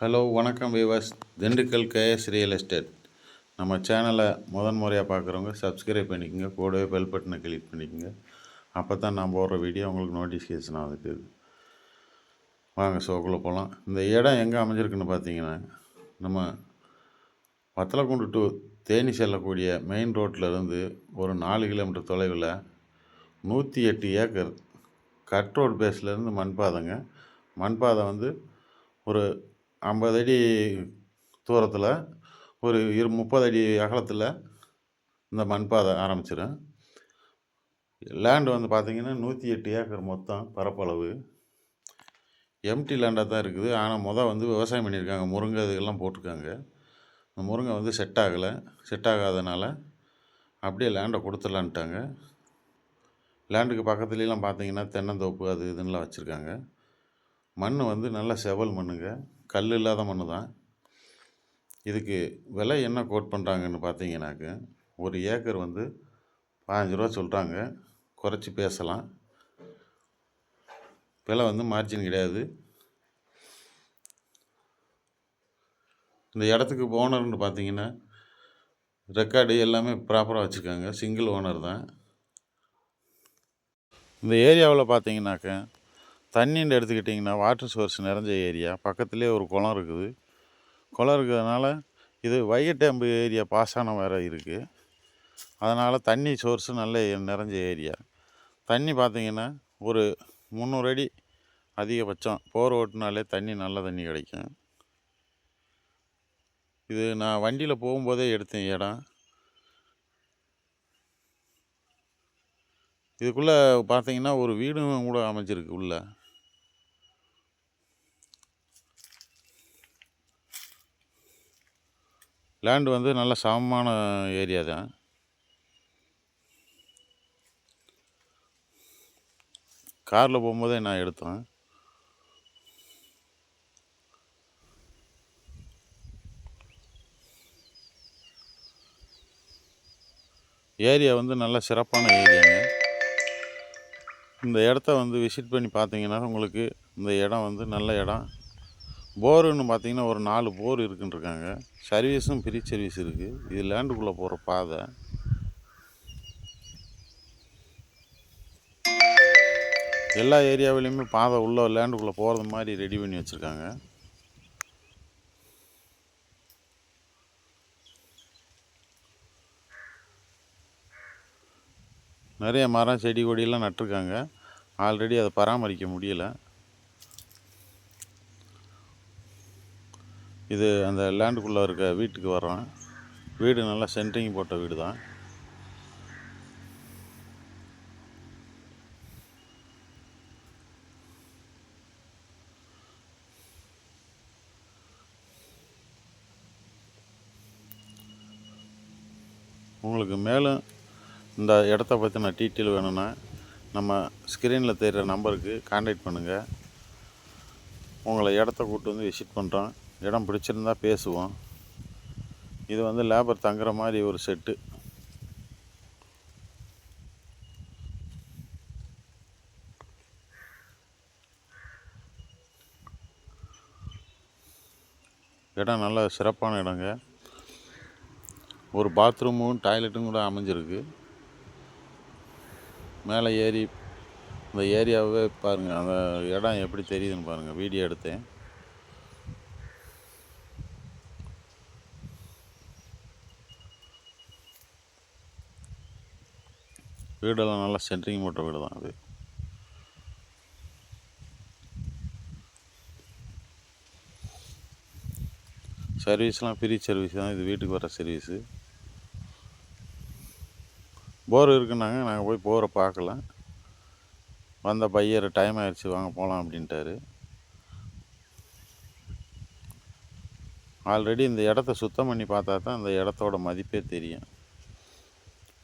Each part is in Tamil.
ஹலோ வணக்கம் Vivas Dindigul K S real estate. நம்ம சேனலை முதன் முறையாக பார்க்குறவங்க சப்ஸ்கிரைப் பண்ணிக்கோங்க. கூடவே பெல் பட்டனை கிளிக் பண்ணிக்கோங்க. அப்போ தான் நான் போடுற வீடியோ உங்களுக்கு நோட்டிஃபிகேஷன் ஆகுது. வாங்க சோக்குள்ளே போகலாம் இந்த இடம் எங்கே அமைஞ்சிருக்குன்னு பார்த்தீங்கன்னா நம்ம வத்தலக்குண்டு டு தேனி செல்லக்கூடிய மெயின் ரோட்டில் இருந்து ஒரு நாலு கிலோமீட்டர் தொலைவில் நூற்றி எட்டு ஏக்கர் கட் ரோடு பேஸ்லேருந்து மண்பாதைங்க. மண்பாதை வந்து ஒரு ஐம்பது அடி தூரத்தில் ஒரு இரு முப்பது அடி அகலத்தில் இந்த மண்பாதை ஆரம்பிச்சிடும் லேண்டு வந்து பார்த்திங்கன்னா நூற்றி எட்டு ஏக்கர் மொத்தம் பரப்பளவு. எம்டி லேண்டாக தான் இருக்குது. ஆனால் மொதல் வந்து விவசாயம் பண்ணியிருக்காங்க. முருங்கை இதுக்கெல்லாம் போட்டிருக்காங்க. இந்த முருங்கை வந்து செட் ஆகலை. செட் ஆகாதனால அப்படியே லேண்டை கொடுத்துடலான்ட்டாங்க. லேண்டுக்கு பக்கத்துலலாம் பார்த்தீங்கன்னா தென்னந்தோப்பு அது இதுன்னெலாம் வச்சுருக்காங்க. மண் வந்து நல்லா செவல் மண்ணுங்க. கல் இல்லாத மண் தான். இதுக்கு விலை என்ன கோட் பண்ணுறாங்கன்னு பார்த்தீங்கன்னாக்க ஒரு ஏக்கர் வந்து பாஞ்சு ரூபா சொல்கிறாங்க குறைச்சி பேசலாம். விலை வந்து மார்ஜின் கிடையாது. இந்த இடத்துக்கு ஓனர்னு பார்த்தீங்கன்னா ரெக்கார்டு எல்லாமே ப்ராப்பராக வச்சுருக்காங்க. சிங்கிள் ஓனர் தான். இந்த ஏரியாவில் பார்த்தீங்கன்னாக்க தண்ணின்னு எடுத்துக்கிட்டிங்கன்னா வாட்டர் சோர்ஸ் நிறைஞ்ச ஏரியா பக்கத்துலேயே ஒரு குளம் இருக்குது. குளம் இருக்கிறதுனால இது வைகட்டேம்பு ஏரியா பாசனம் வேறு இருக்குது அதனால் தண்ணி சோர்ஸு நல்ல நிறைஞ்ச ஏரியா தண்ணி பார்த்தீங்கன்னா ஒரு முந்நூறு அடி அதிகபட்சம் போர் ஓட்டுனாலே தண்ணி நல்ல தண்ணி கிடைக்கும். இது நான் வண்டியில் போகும்போதே எடுத்தேன் இடம். இதுக்குள்ளே பார்த்தீங்கன்னா ஒரு வீடும் கூட அமைஞ்சிருக்கு உள்ளே. லேண்டு வந்து நல்ல சமமான ஏரியா தான். காரில் போகும்போதே நான் எடுத்தேன். ஏரியா வந்து நல்ல சிறப்பான ஏரியாங்க இந்த இடத்த வந்து விசிட் பண்ணி பார்த்தீங்கன்னா உங்களுக்கு இந்த இடம் வந்து நல்ல இடம். போருன்னு பார்த்தீங்கன்னா ஒரு நாலு போர் இருக்குன்ருக்காங்க சர்வீஸும் ஃப்ரீ சர்வீஸ் இருக்குது இது லேண்டுக்குள்ளே போகிற பாதை. எல்லா ஏரியாவிலையுமே பாதை உள்ள லேண்டுக்குள்ளே போகிறது மாதிரி ரெடி பண்ணி வச்சுருக்காங்க. நிறைய மரம் செடி கொடியெல்லாம் நட்டிருக்காங்க. ஆல்ரெடி அதை பராமரிக்க முடியலை. இது அந்த லேண்டுக்குள்ளே இருக்க வீட்டுக்கு வரோம் வீடு நல்லா சென்ட்ரிங் போட்ட வீடு தான் உங்களுக்கு மேலும் இந்த இடத்த பற்றின டீட்டெயில் வேணும்னா நம்ம ஸ்க்ரீனில் தெரிகிற நம்பருக்கு காண்டாக்ட் பண்ணுங்கள் உங்களை இடத்த கூப்பிட்டு வந்து விசிட் பண்ணுறோம் இடம் பிடிச்சிருந்தா பேசுவோம். இது வந்து லேபர் தங்குற மாதிரி ஒரு செட்டு. இடம் நல்ல சிறப்பான இடங்க. ஒரு பாத்ரூமும் டாய்லெட்டும் கூட அமைஞ்சிருக்கு. மேலே ஏறி இந்த ஏரியாவே பாருங்கள் அந்த இடம் எப்படி தெரியுதுன்னு பாருங்கள் வீடியோ எடுத்தேன். வீடெல்லாம் நல்லா சென்ட்ரிங் போட்ட வீடு தான் அது. சர்வீஸ்லாம் ஃப்ரீ சர்வீஸ் தான் இது வீட்டுக்கு வர சர்வீஸு. போர் இருக்குன்னாங்க நாங்கள் போய் போரை பார்க்கல. வந்த பையர் டைம் ஆயிடுச்சு வாங்க போகலாம் அப்படின்ட்டாரு. ஆல்ரெடி இந்த இடத்த சுத்தம் பண்ணி பார்த்தா தான் இந்த இடத்தோட மதிப்பே தெரியும்.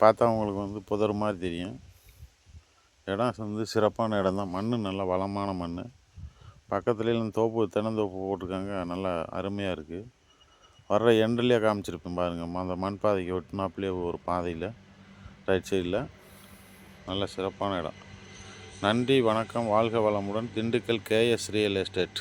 பார்த்தா உங்களுக்கு வந்து புதர் மாதிரி தெரியும். இடம் வந்து சிறப்பான இடம் தான். மண் நல்லா வளமான மண் பக்கத்துலேயும் தோப்பு தென்னந்தோப்பு போட்டிருக்காங்க. நல்லா அருமையாக இருக்குது வர்ற எண்டிலே காமிச்சிருப்பேன் பாருங்கள் அந்த மண் பாதைக்கு ஒட்டினாப்புலேயே ஒரு பாதையில். ரைட் சைடில். நல்ல சிறப்பான இடம். நன்றி வணக்கம். வாழ்க வளமுடன். Dindigul KS real estate.